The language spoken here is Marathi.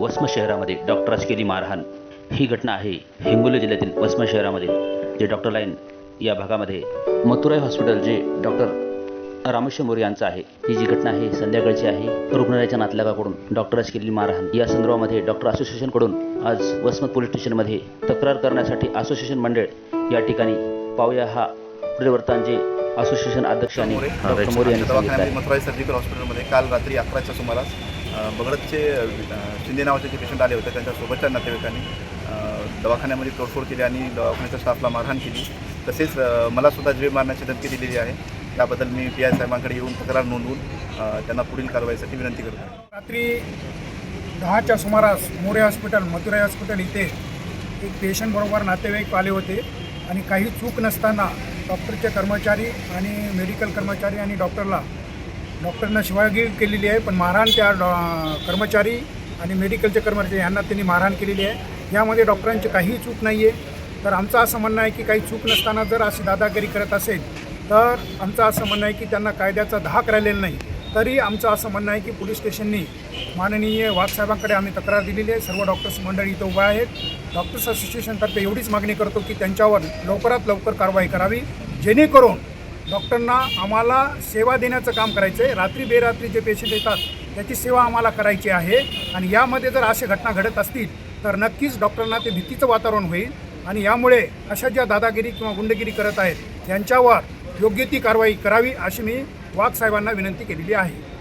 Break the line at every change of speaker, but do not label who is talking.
वसमत शहरामध्ये डॉक्टरास केली मारहाण. ही घटना आहे हिंगोली जिल्ह्यातील वसमत शहरामध्ये जे डॉक्टर लाईन या भागामध्ये मथुराई हॉस्पिटल जे डॉक्टर रामेश्वर मोरे यांचं आहे. ही जी घटना आहे संध्याकाळची आहे रुग्णालयाच्या नातलगाकडून डॉक्टरास केलेली मारहाण. या संदर्भामध्ये डॉक्टर असोसिएशनकडून आज वसमत पोलीस स्टेशनमध्ये तक्रार करण्यासाठी असोसिएशन मंडळ या ठिकाणी पाहूया हा परिवर्तन जे असोसिएशन अध्यक्ष आणि
मोरे
डॉक्टर मोरे यांनी सांगितलं
दवाखान्यामध्ये
आहे.
मथुराई सर्जिकल हॉस्पिटलमध्ये काल रात्री अकराच्या सुमारास बगडतचे शिंदे नावाचे जे पेशंट आले होते त्यांच्या सोबतच्या नातेवाईकांनी दवाखान्यामध्ये तोडफोड केली आणि दवाखान्याच्या स्टाफला मारहाण केली. तसेच मला सुद्धा जीवे मारण्याची धमकी दिलेली आहे. त्याबद्दल मी पी आय साहेबांकडे येऊन तक्रार नोंदवून त्यांना पुढील कारवाईसाठी विनंती करतो.
रात्री दहाच्या सुमारास मोरे हॉस्पिटल मथुराई हॉस्पिटल इथे एक पेशंटबरोबर नातेवाईक आले होते. आणि काही चूक नसताना डॉक्टरचे कर्मचारी आणि मेडिकल कर्मचारी आणि डॉक्टरला डॉक्टरनं शिवागिरी केलेली आहे पण मारहाण त्या डॉ- कर्मचारी आणि मेडिकलचे कर्मचारी यांना त्यांनी मारहाण केलेली आहे. यामध्ये डॉक्टरांची काहीही चूक नाही आहे तर आमचं असं म्हणणं आहे की काही चूक नसताना जर अशी दादागिरी करत असेल तर आमचं असं म्हणणं आहे की त्यांना कायद्याचा धाक राहिलेला नाही. तरी आमचं असं म्हणणं आहे की पोलीस स्टेशननी माननीय वाघसाहेबांकडे आम्ही तक्रार दिलेली आहे. सर्व डॉक्टर्स मंडळी इथं उभा आहेत. डॉक्टर्स असोसिएशनतर्फे एवढीच मागणी करतो की त्यांच्यावर लवकरात लवकर कारवाई करावी. जेणेकरून डॉक्टरना आम्हाला सेवा देण्याचं काम करायचं आहे रात्री बेरात्री जे पेशंट येतात त्याची सेवा आम्हाला करायची आहे. आणि यामध्ये जर अशा घटना घडत असतील तर नक्कीच डॉक्टरांना ते भीतीचं वातावरण होईल. आणि यामुळे अशा ज्या दादागिरी किंवा गुंडगिरी करत आहेत त्यांच्यावर योग्य ती कारवाई करावी अशी मी वाघसाहेबांना विनंती केलेली आहे.